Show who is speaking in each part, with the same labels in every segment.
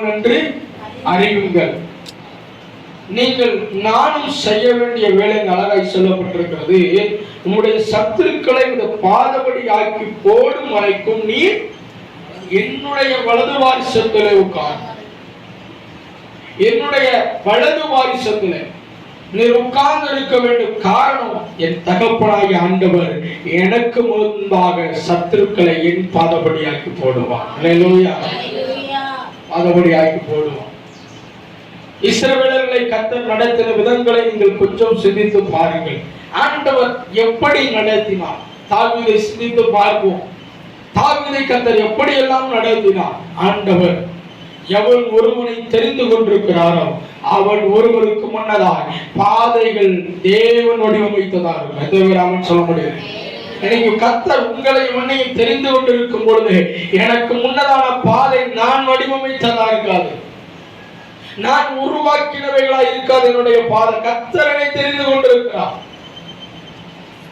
Speaker 1: தேவன் என்று அறிவுங்கள் நீங்கள் நானும் செய்ய வேண்டிய வேலை அழகாய் சொல்லப்பட்டிருக்கிறது. உங்களுடைய சத்துருக்களை இந்த பாதபடி ஆக்கி போடும் வரைக்கும் நீர் என்னுடைய வலது வாரிசத்திலே உட்கார். என்னுடைய வலது வாரிசத்திலே நீர் உட்கார்ந்து இருக்க வேண்டும். காரணம் என் தகப்பனாகிய ஆண்டவர் எனக்கு முன்பாக சத்துருக்களை என் பாதபடியாக்கி போடுவார். அல்லேலூயா ஆக்கி போடுவான் இஸ்ரவேலர்களை கத்த நடத்தின விதங்களை நீங்கள் கொஞ்சம் சிந்தித்து பாருங்கள். ஆண்டவர் எப்படி நடத்தினார்? தாவீதை சிந்தித்து பார்ப்போம். தாவீதை கத்தர் எப்படி எல்லாம் நடத்தினார்? ஆண்டவர் எவன் ஒருவனை தெரிந்து கொண்டிருக்கிறாரோ அவன் ஒருவருக்கு முன்னதாக பாதைகள் தேவன் வடிவமைத்ததாக சொல்ல முடியும்? எனக்கு கத்தர் உங்களை உன்னையும் தெரிந்து கொண்டிருக்கும் பொழுது எனக்கு முன்னதான பாதை நான் வடிவமைத்ததா இருக்காது நான் உருவாக்கினவைகளா இருக்காது என்னுடைய பாதை. கத்தரனை தெரிந்து கொண்டிருக்கிறார்.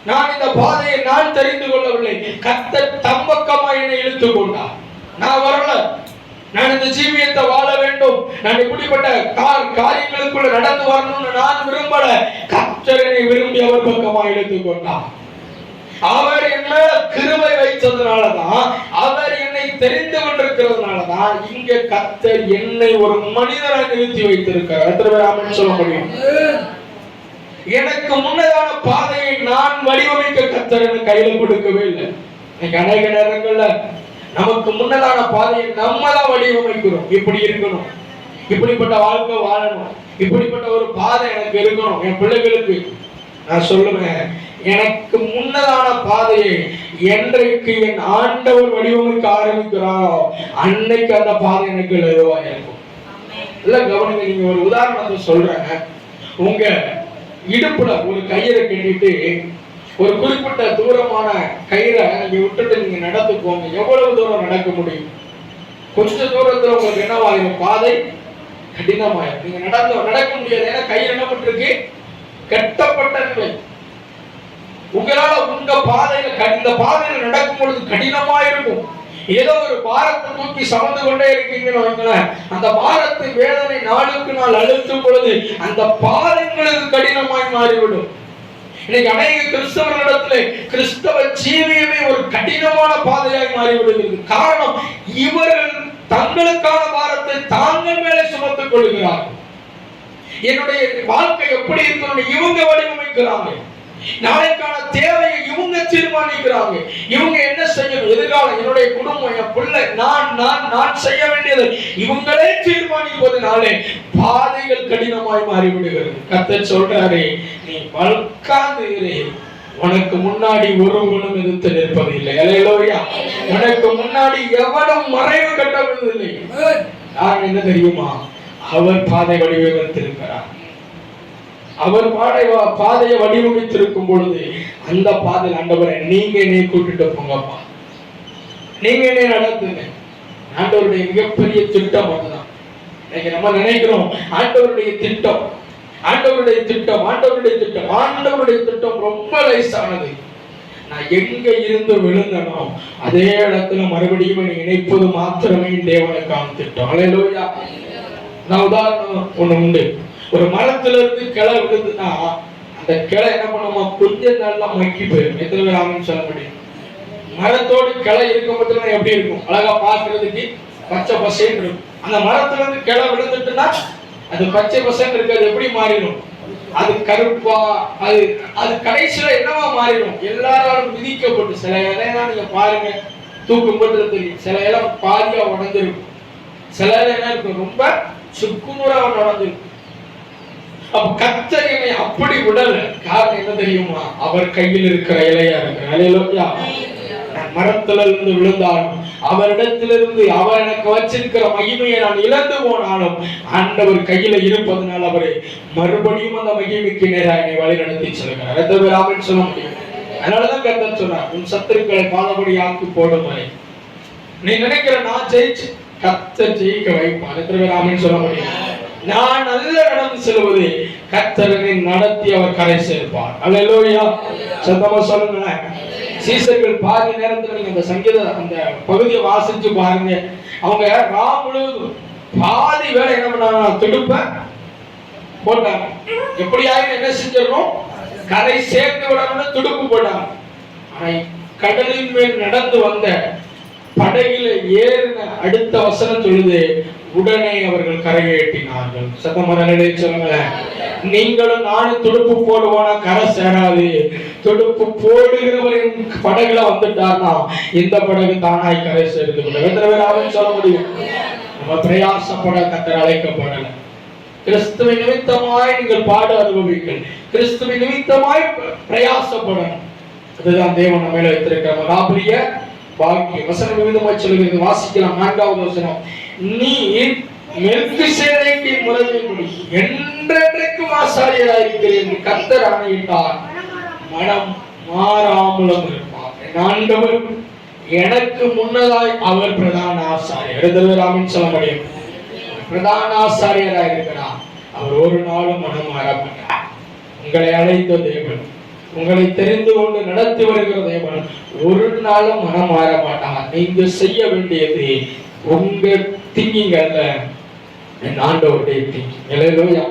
Speaker 1: நான் இந்த பாதையை நான் தெரிந்து கொள்ளவில்லை. கத்தர் தம்பக்கமா என்னை இழுத்துக் கொண்டார். நான் வரல. நான் இந்த ஜீவியத்தை வாழ வேண்டும். நான் இப்படிப்பட்ட கால் காரியங்களுக்குள்ள நடந்து வரணும்னு நான் விரும்பல. கத்தரனை விரும்பி அவர் பக்கமா இழுத்துக் கொண்டார். அவர் என்ன கிருமை வைத்ததுனாலதான் அவர் என்னை தெரிந்து கொண்டிருக்கிறதுனாலதான் இங்க கத்தர் என்னை ஒரு மனிதரை நிறுத்தி வைத்திருக்கிறார். எத்தனை பேர் ஆமன் சொல்ல முடியும்? எனக்கு முன்னதான பாதையை நான் வடிவமைக்க கத்தர் எனக்கு கையில கொடுக்கவே இல்லை. இன்னைக்கு அநேக நேரங்கள்ல நமக்கு முன்னதான பாதையை நம்ம தான் வடிவமைக்கிறோம். இப்படி இருக்கணும். இப்படிப்பட்ட வாழ்க்கை வாழணும். இப்படிப்பட்ட ஒரு பாதை எனக்கு இருக்கணும். என் பிள்ளைகளுக்கு நான் சொல்லுவேன் எனக்கு முன்னதான பாதையை என்றைக்கு என் ஆண்டவர் வடிவமைக்க ஆரம்பிக்கிறாரோ அன்னைக்கு அந்த பாதை எனக்கு லகுவா இருக்கும். இல்ல கவனிங்க நீங்க ஒரு உதாரணத்தை சொல்றேன் உங்க இடுப்புல ஒரு கயிறை கட்டிட்டு ஒரு குறிப்பிட்ட தூரமான கயிறை நீங்க விட்டுட்டு நீங்க நடந்து போங்க எவ்வளவு தூரம் நடக்க முடியும்? கொஞ்ச தூரத்துல உங்களுக்கு என்னவாயிரும் பாதை கடினமாயிரும். நீங்க நடந்து நடக்க முடியாது. ஏன்னா கயிறு என்ன பண்ணிருக்கு கட்டப்பட்ட நிலை. உங்களால உங்க பாதையில க- இந்த பாதையில நடக்கும் பொழுது கடினமா இருக்கும். ஏதோ ஒரு பாரத்தை தூக்கி சமந்து கொண்டே இருக்கீங்கன்னு அந்த பாரத்து வேதனை நாளுக்கு நாள் அழுத்தும் பொழுது அந்த பாதங்களுக்கு கடினமாய் மாறிவிடும். இன்னைக்கு அநேக கிறிஸ்தவர்களிடத்துல கிறிஸ்தவ ஜீவியமே ஒரு கடினமான பாதையாய் மாறிவிடுகிறது. காரணம் இவர்கள் தங்களுக்கான பாரத்தை தாங்கள் மேலே சுமத்துக் கொள்கிறார்கள். என்னுடைய வாழ்க்கை எப்படி இருக்கணும் இவங்க வடிவமைக்கிறாங்க. நாளை தீர்மானிக்கிறாங்க. இவங்க என்ன செய்யணும்? எதிர்காலம் என்னுடைய குடும்பம் என் பிள்ளை நான் நான் நான் செய்ய வேண்டியது. இவங்களே தீர்மானிப்பதனாலே பாதைகள் கடினமாய் மாறிவிடுகிறது. கத்தர் சொல்றாரு நீ வல்காந்து இரு. உனக்கு முன்னாடி ஒருவனும் எதிர்த்து நிற்பதில்லை. அலையலோயா உனக்கு முன்னாடி எவனும் மறைவு கட்டவில்லை. காரணம் என்ன தெரியுமா? அவர் பாதை வடிவமைத்திருக்கிறார் அவர் பாடை பாதையை வடிவமைத்திருக்கும் பொழுது அந்த பாதையில் ஆண்டவரை நீங்க என்னை கூட்டிட்டு போங்கப்பா. நீங்க என்னை நடத்துங்க. ஆண்டவருடைய மிகப்பெரிய திட்டம் அதுதான். இன்னைக்கு நம்ம நினைக்கிறோம் ஆண்டவருடைய திட்டம் ஆண்டவருடைய திட்டம் ஆண்டவருடைய திட்டம் ஆண்டவருடைய திட்டம் ரொம்ப லேசானது. நான் எங்க இருந்து விழுந்தனோ அதே இடத்துல மறுபடியும் என்னை இணைப்பது மாத்திரமே தேவனுக்கான திட்டம். அல்லேலூயா நான் உதாரணம் ஒண்ணு உண்டு. ஒரு மரத்துல இருந்து கிளை விழுந்துன்னா அந்த கிளை என்ன பண்ணுமா? கொஞ்ச நாள்ல மக்கி போயிடும். எத்தனை பேர் ஆமென்னு சொல்ல முடியும்? மரத்தோடு கிளை இருக்கும் பட்சத்துல எப்படி இருக்கும்? அழகா பாக்குறதுக்கு பச்சை பசேன்னு இருக்கும். அந்த மரத்துல இருந்து கிளை விழுந்துட்டுன்னா அது பச்சை பசங்க இருக்கிறது எப்படி மாறிடும்? அது கருப்பா அது அது கடைசியில என்னவா மாறிடும்? எல்லாராலும் மிதிக்கப்பட்டு சில இலையெல்லாம் நீங்க பாருங்க தூக்கும் போட்டு தெரியும். சில இலை பாதியா உடஞ்சிருக்கும். சில இலை என்ன இருக்கும்? ரொம்ப சுக்குநூறா உடஞ்சிருக்கும். அப்ப அப்படி விடல காரணம் என்ன தெரியுமா? அவர் கையில் இருக்கிற இலையா இருக்கிற மரத்துல இருந்து விழுந்தாலும் அவரிடத்திலிருந்து அவர் எனக்கு வச்சிருக்கிற மகிமையை நான் இழந்து போனாலும் ஆண்டவர் கையில இருப்பதனால் அவரை மறுபடியும் அந்த மகிமைக்கு நேராக என்னை வழி நடத்தி செல்கிறார். எந்த பேர் சொல்ல முடியும்? அதனாலதான் கர்த்தர் சொன்னார் உன் சத்துருக்களை பாதபடி ஆக்கி போடும் வரை. நீ நினைக்கிற நான் ஜெயிச்சு கத்த ஜெயிக்க வைப்பான் எத்தனை பேர் சொல்ல முடியும்? நான் நல்ல நடந்து செல்வது கத்தரனை நடத்தி அவர் கரை சேர்ப்பார் அல்லோயா சத்தமா சொல்லுங்க சீசர்கள் பாதி நேரத்துல நீங்க அந்த சங்கீத அந்த பகுதியை வாசிச்சு பாருங்க. அவங்க ரா முழுவதும் பாதி வேலை என்ன பண்ணாங்க துடுப்ப போட்டாங்க. எப்படியாவது என்ன செஞ்சிடணும்? கரை சேர்ந்து விடணும்னு துடுப்பு போட்டாங்க. ஆனா கடலின் மேல் நடந்து வந்த படகில ஏறின அடுத்த வசனம் சொல்லுது உடனே அவர்கள் கரையேட்டினார்கள் சத்தமரங்களே சொல்லுங்களேன். நீங்களும் நானும் துடுப்பு போடுவோனா கரை சேராது. துடுப்பு போடுகிறவரின் படகுல வந்துட்டார்னா இந்த படகு தானாய் கரை சேர்ந்து எத்தனை பேர் அவன் சொல்ல முடியும்? நம்ம பிரயாசப்பட கத்தர் அழைக்கப்படல. கிறிஸ்துவின் நிமித்தமாய் நீங்கள் பாடு அனுபவிங்கள் கிறிஸ்துவின் நிமித்தமாய் பிரயாசப்படணும். அதுதான் தேவன் நம்ம மேல வைத்திருக்கிற மகாபிரிய பாக்கியம் வசனம் விதமாய் சொல்லுகிறது. வாசிக்கலாம். நான்காவது வசனம். நீ மெல்கிசேதேக்கின் முறையின்படி என்றென்றைக்கும் ஆசாரியராக இருக்கிறேன் என்று கர்த்தர் ஆணையிட்டார். மனம் மாறாமலும் இருப்பார் ஆண்டவர் எனக்கு முன்னதாய் அவர் பிரதான ஆசாரியர். எழுதலாமின் சொல்ல முடியும் பிரதான ஆசாரியராக இருக்கிறார் அவர் ஒரு நாளும் மனம் மாறப்பட்டார் உங்களை அழைத்த தேவன். உங்களை தெரிந்து கொண்டு நடத்தி வருகிற தேவன் ஒரு நாளும் மனம் மாற மாட்டார். நீங்க செய்ய வேண்டியது உங்க திங்கிங் அல்ல. என் ஆண்டவருடைய திங்கிங் இல்லையா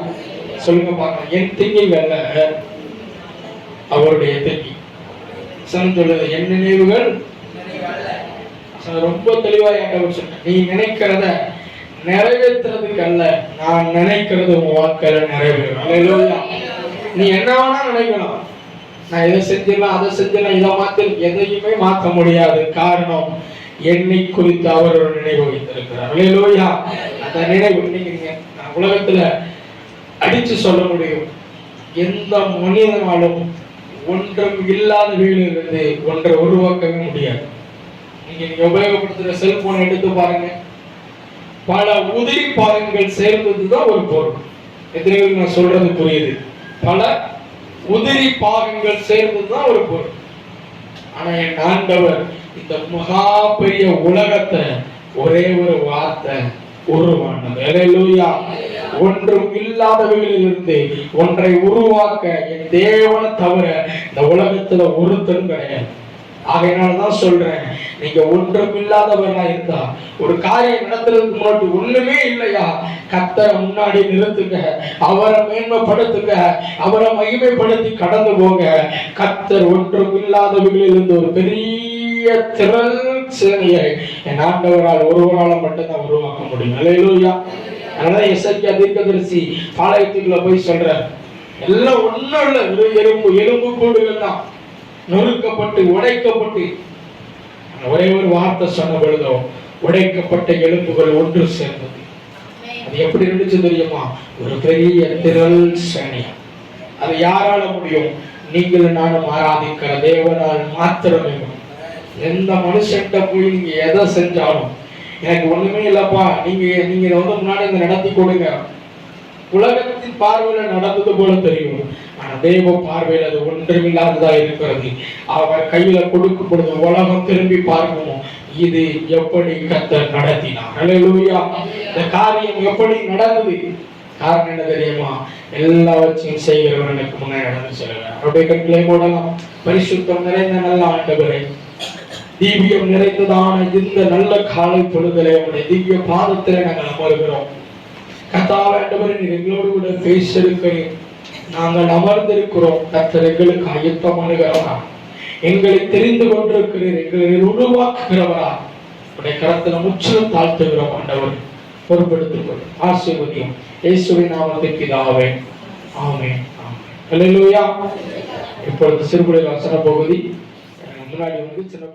Speaker 1: சொல்லுங்க பார்க்கலாம். என் திங்கிங் அல்ல. அவருடைய திங்கிங் சொல்லுது என் நினைவுகள் ரொம்ப தெளிவா ஆண்டவர் சொன்ன நீ நினைக்கிறத நிறைவேற்றுறதுக்கு அல்ல. நான் நினைக்கிறது உன் வாழ்க்கையில நிறைவேறும். நீ என்ன வேணா நினைக்கலாம். நான் இதை செஞ்சிடலாம் அதை செஞ்சிடலாம் இதை மாத்தி எதையுமே மாற்ற முடியாது. காரணம் என்னை குறித்து அவர் ஒரு நினைவு வைத்திருக்கிறார். அந்த நினைவு நீங்க நான் உலகத்துல அடிச்சு சொல்ல முடியும். எந்த மனிதனாலும் ஒன்றும் இல்லாத வீடிலிருந்து ஒன்றை உருவாக்கவே முடியாது. நீங்க நீங்க உபயோகப்படுத்துற செல்போனை எடுத்து பாருங்க. பல உதிரி பாகங்கள் சேர்ந்ததுதான் ஒரு பொருள். எத்தனை நான் சொல்றது புரியுது. பல உதிரி பாகங்கள் சேர்ந்ததுதான் ஒரு பொருள். ஆனா என் ஆண்டவர் இந்த மகா பெரிய உலகத்தை ஒரே ஒரு வார்த்தை உருவானது. அல்லேலூயா ஒன்றும் இல்லாதவைகளிலிருந்து ஒன்றை உருவாக்க என் தேவனை தவிர இந்த உலகத்துல ஒருத்தரும் கிடையாது. ஆகையினால சொல்றேன் நீங்க ஒன்றும் இல்லாதவனா இருந்தா ஒரு காரியம் நடத்துறதுக்கு முன்னாடி ஒண்ணுமே இல்லையா? கத்தரை முன்னாடி நிறுத்துங்க அவரை மேன்மைப்படுத்துங்க அவரை மகிமைப்படுத்தி கடந்து போங்க. கத்தர் ஒன்றும் இல்லாதவர்களிலிருந்து ஒரு பெரிய திரள் சேனையை என் ஆண்டவரால் ஒருவரால மட்டும்தான் உருவாக்க முடியும். அல்லேலூயா அதனால எஸ்ஐக்கியா தீர்க்கதரிசி பாளையத்துக்குள்ள போய் சொல்ற எல்லாம் ஒண்ணும் இல்லை எறும்பு எலும்பு எலும்பு கூடுகள் தான். நொறுக்கப்பட்டு உடைக்கப்பட்டு. ஒரே ஒரு வார்த்தை சொன்ன பொழுதோ உடைக்கப்பட்ட எலும்புகள் ஒன்று சேர்ந்தது. அது எப்படி இருந்துச்சு தெரியுமா? ஒரு பெரிய திரள் சேனையா. அது யாரால முடியும்? நீங்கள் நானும் ஆராதிக்கிற தேவனால் மாத்திரமே. எந்த மனுஷன்கிட்ட போய் நீங்க எதை செஞ்சாலும் எனக்கு ஒண்ணுமே இல்லப்பா நீங்க நீங்க வந்து முன்னாடி இதை நடத்தி கொடுங்க. உலகத்தின் பார்வையில நடந்தது போல தெரியும். ஆனா பார்வையில் அது ஒன்றுமில்லாததாக இருக்கிறது. அவர் கையில கொடுக்கும் பொழுது உலகம் திரும்பி பார்க்கும் இது எப்படி கத்தர் நடத்தினார். அல்லேலூயா இந்த காரியம் எப்படி நடந்தது? காரணம் என்ன தெரியுமா? எல்லாவற்றையும் செய்கிறவன் எனக்கு முன்னே நடந்து செல்கிறார் அப்படியே கண்களை மூடலாம். பரிசுத்தம் நிறைந்த நல்ல ஆண்டவரை. தீவியம் நிறைந்ததான இந்த நல்ல காலை பொழுதலை உடைய திவ்ய பாதத்திலே நாங்கள் அமர்கிறோம். கத்தாவ ஆண்டவரே எங்களோடு கூட பேசிருக்கிறேன் நாங்கள் அமர்ந்திருக்கிறோம். கத்தர் எங்களுக்கு ஆயத்தமானுகிறவரா எங்களை தெரிந்து கொண்டிருக்கிறீர். எங்களை உருவாக்குகிறவரா. உடைய கரத்தில் முற்றிலும் தாழ்த்துகிறோம் ஆண்டவர். பொறுப்படுத்திக் கொள்ளும் ஆசீர்வதியம். இயேசுவின் நாமத்துக்கு இதாவே ஆமே ஆமே இப்பொழுது சிறுபுடைய வசன பகுதி. முன்னாடி வந்து சின்ன